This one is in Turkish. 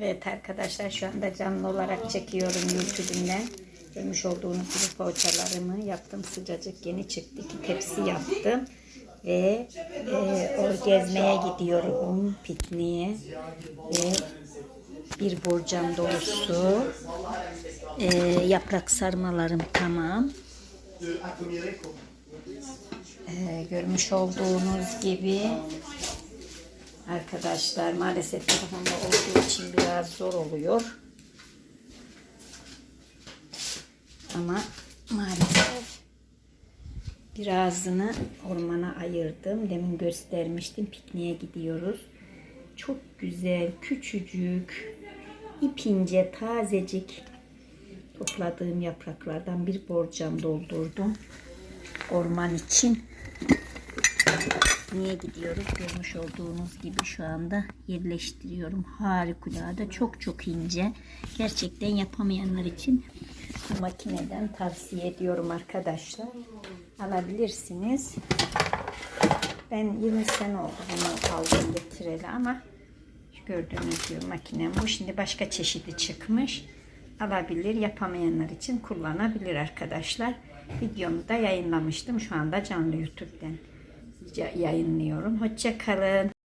Evet arkadaşlar şu anda canlı olarak çekiyorum YouTube'umdan. Görmüş olduğunuz gibi poğaçalarımı yaptım. Sıcacık yeni çıktı. İki tepsi yaptım. Ve e, o gezmeye gidiyorum pikniğe. Ve bir borcam dolusu e, yaprak sarmalarım tamam. E, görmüş olduğunuz gibi arkadaşlar maalesef telefonda olduğu için biraz zor oluyor. Ama maalesef birazını ormana ayırdım. Demin göstermiştim. Pikniğe gidiyoruz. Çok güzel, küçücük, ipince, tazecik topladığım yapraklardan bir borcam doldurdum. Orman için. Niye gidiyoruz? Görmüş olduğunuz gibi şu anda yerleştiriyorum. Harikulade. Çok çok ince. Gerçekten yapamayanlar için bu makineden tavsiye ediyorum arkadaşlar. Alabilirsiniz. Ben 20 sene oldu bunu aldım getireli ama gördüğünüz gibi makinem bu. Şimdi başka çeşidi çıkmış. Alabilir. Yapamayanlar için kullanabilir arkadaşlar. Videomu da yayınlamıştım. Şu anda canlı YouTube'den yayınlıyorum. Hoşça kalın.